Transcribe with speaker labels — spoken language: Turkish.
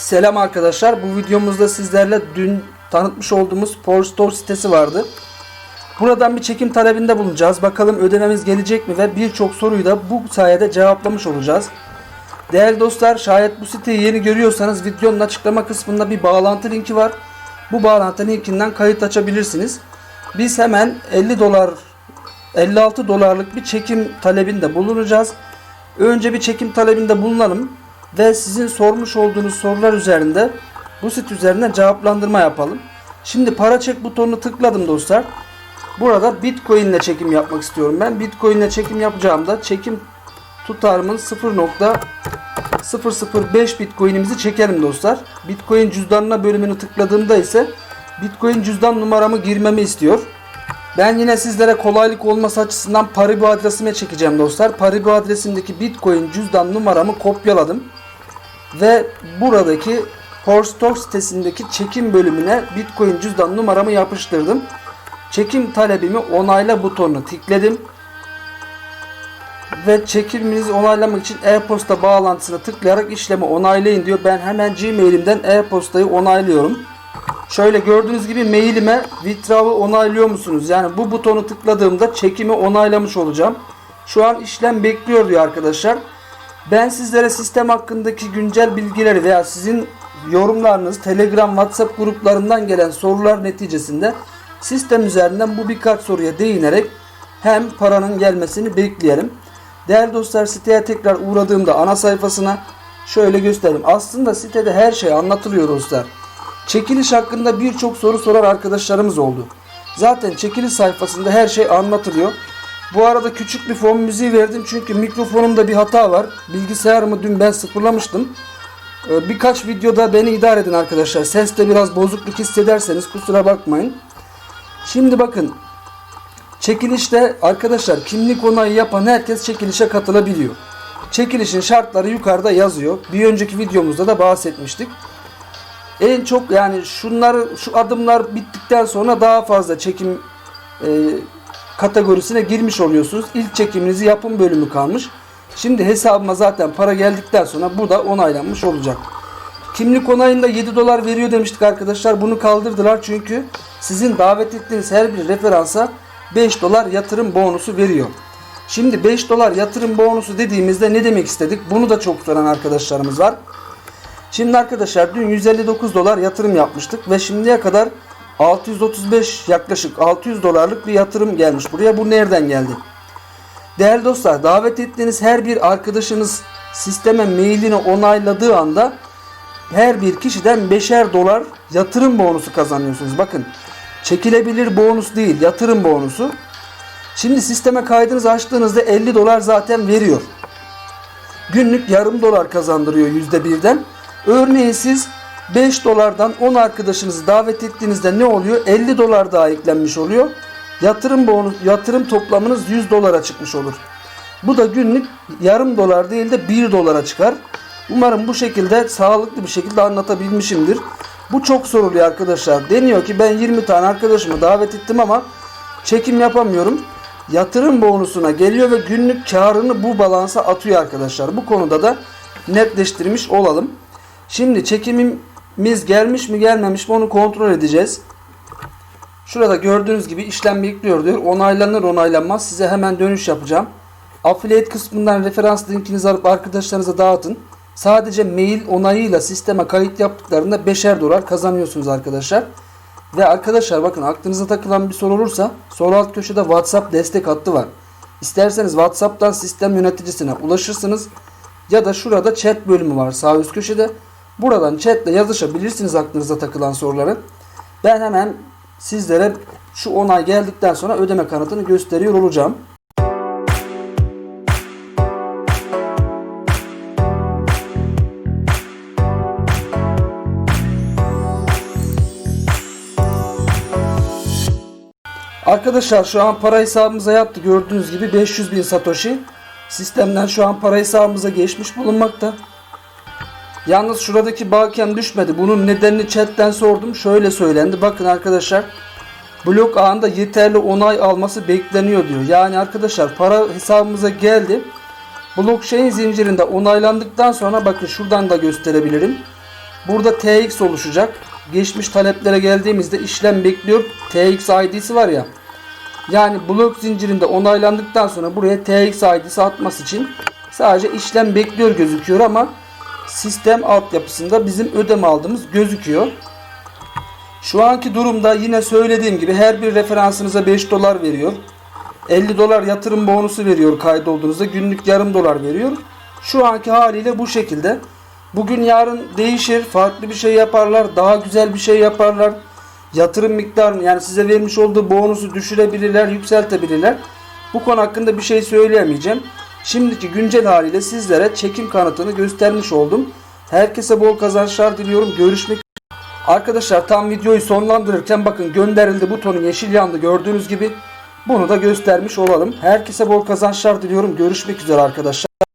Speaker 1: Selam arkadaşlar. Bu videomuzda sizlerle dün tanıtmış olduğumuz Power Store sitesi vardı. Buradan bir çekim talebinde bulunacağız. Bakalım ödememiz gelecek mi ve birçok soruyu da bu sayede cevaplamış olacağız. Değerli dostlar şayet bu siteyi yeni görüyorsanız videonun açıklama kısmında bir bağlantı linki var. Bu bağlantı linkinden kayıt açabilirsiniz. Biz hemen 50 dolar 56 dolarlık bir çekim talebinde bulunacağız. Önce bir çekim talebinde bulunalım ve sizin sormuş olduğunuz sorular üzerinde bu sit üzerinden cevaplandırma yapalım. Şimdi para çek butonunu tıkladım dostlar. Burada Bitcoin ile çekim yapmak istiyorum ben. Bitcoin ile çekim yapacağımda çekim tutarımın 0.005 Bitcoin'imizi çekerim dostlar. Bitcoin cüzdanına bölümünü tıkladığımda ise Bitcoin cüzdan numaramı girmemi istiyor. Ben yine sizlere kolaylık olması açısından Paribu adresime çekeceğim dostlar. Paribu adresimdeki Bitcoin cüzdan numaramı kopyaladım. Ve buradaki Porstore sitesindeki çekim bölümüne Bitcoin cüzdan numaramı yapıştırdım. Çekim talebimi onayla butonunu tıkladım. Ve çekiminizi onaylamak için e-posta bağlantısına tıklayarak işlemi onaylayın diyor. Ben hemen Gmail'imden e-postayı onaylıyorum. Şöyle gördüğünüz gibi mailime withdraw'ı onaylıyor musunuz? Yani bu butonu tıkladığımda çekimi onaylamış olacağım. Şu an işlem bekliyor diyor arkadaşlar. Ben sizlere sistem hakkındaki güncel bilgileri veya sizin yorumlarınız Telegram, WhatsApp gruplarından gelen sorular neticesinde sistem üzerinden bu birkaç soruya değinerek hem paranın gelmesini bekleyelim. Değerli dostlar siteye tekrar uğradığımda ana sayfasına şöyle göstereyim. Aslında sitede her şey anlatılıyor dostlar. Çekiliş hakkında birçok soru soran arkadaşlarımız oldu. Zaten çekiliş sayfasında her şey anlatılıyor. Bu arada küçük bir fon müziği verdim çünkü mikrofonumda bir hata var. Bilgisayarımı dün ben sıfırlamıştım. Ee, Birkaç videoda beni idare edin arkadaşlar. Seste biraz bozukluk hissederseniz kusura bakmayın. Şimdi bakın. Çekilişte arkadaşlar kimlik onayı yapan herkes çekilişe katılabiliyor. Çekilişin şartları yukarıda yazıyor. Bir önceki videomuzda da bahsetmiştik. En çok yani şunları şu adımlar bittikten sonra daha fazla çekim e, kategorisine girmiş oluyorsunuz. İlk çekiminizi yapım bölümü kalmış. Şimdi hesabıma zaten para geldikten sonra bu da onaylanmış olacak. Kimlik onayında 7 dolar veriyor demiştik arkadaşlar. Bunu kaldırdılar çünkü sizin davet ettiğiniz her bir referansa 5 dolar yatırım bonusu veriyor. Şimdi 5 dolar yatırım bonusu dediğimizde ne demek istedik? Bunu da çok soran arkadaşlarımız var. Şimdi arkadaşlar dün 159 dolar yatırım yapmıştık ve şimdiye kadar 635 yaklaşık 600 dolarlık bir yatırım gelmiş buraya. Bu nereden geldi? Değerli dostlar davet ettiğiniz her bir arkadaşınız sisteme mailini onayladığı anda her bir kişiden 5'er dolar yatırım bonusu kazanıyorsunuz. Bakın çekilebilir bonus değil yatırım bonusu. Şimdi sisteme kaydınızı açtığınızda 50 dolar zaten veriyor. Günlük yarım dolar kazandırıyor %1'den. Örneğin siz 5 dolardan 10 arkadaşınızı davet ettiğinizde ne oluyor? 50 dolar daha eklenmiş oluyor. Yatırım bonus, yatırım toplamınız 100 dolara çıkmış olur. Bu da günlük yarım dolar değil de 1 dolara çıkar. Umarım bu şekilde sağlıklı bir şekilde anlatabilmişimdir. Bu çok soruluyor arkadaşlar. Deniyor ki ben 20 tane arkadaşımı davet ettim ama çekim yapamıyorum. Yatırım bonusuna geliyor ve günlük karını bu balansa atıyor arkadaşlar. Bu konuda da netleştirmiş olalım. Şimdi çekimimiz gelmiş mi gelmemiş mi onu kontrol edeceğiz. Şurada gördüğünüz gibi işlem bekliyor diyor. Onaylanır onaylanmaz size hemen dönüş yapacağım. Affiliate kısmından referans linkinizi alıp arkadaşlarınıza dağıtın. Sadece mail onayıyla sisteme kayıt yaptıklarında 5'er dolar kazanıyorsunuz arkadaşlar. Ve arkadaşlar bakın aklınıza takılan bir soru olursa sol alt köşede WhatsApp destek hattı var. İsterseniz WhatsApp'tan sistem yöneticisine ulaşırsınız. Ya da şurada chat bölümü var sağ üst köşede. Buradan chatle yazışabilirsiniz aklınıza takılan soruları. Ben hemen sizlere şu onay geldikten sonra ödeme kanıtını gösteriyor olacağım. Arkadaşlar şu an para hesabımıza yattı. Gördüğünüz gibi 500 bin satoshi. Sistemden şu an para hesabımıza geçmiş bulunmakta. Yalnız şuradaki bakem düşmedi. Bunun nedenini chatten sordum. Şöyle söylendi. Bakın arkadaşlar. Blok ağında yeterli onay alması bekleniyor diyor. Yani arkadaşlar para hesabımıza geldi. Blockchain zincirinde onaylandıktan sonra bakın şuradan da gösterebilirim. Burada TX oluşacak. Geçmiş taleplere geldiğimizde işlem bekliyor. TX ID'si var ya. Yani blok zincirinde onaylandıktan sonra buraya TX ID'si atması için sadece işlem bekliyor gözüküyor ama sistem altyapısında bizim ödeme aldığımız gözüküyor. Şu anki durumda yine söylediğim gibi her bir referansınıza 5 dolar veriyor. 50 dolar yatırım bonusu veriyor kaydolduğunuzda günlük yarım dolar veriyor. Şu anki haliyle bu şekilde. Bugün yarın değişir farklı bir şey yaparlar daha güzel bir şey yaparlar. Yatırım miktarını yani size vermiş olduğu bonusu düşürebilirler yükseltebilirler. Bu konu hakkında bir şey söyleyemeyeceğim. Şimdiki güncel haliyle sizlere çekim kanıtını göstermiş oldum. Herkese bol kazançlar diliyorum. Görüşmek Arkadaşlar tam videoyu sonlandırırken bakın gönderildi butonu yeşil yandı gördüğünüz gibi. Bunu da göstermiş olalım. Herkese bol kazançlar diliyorum. Görüşmek üzere arkadaşlar.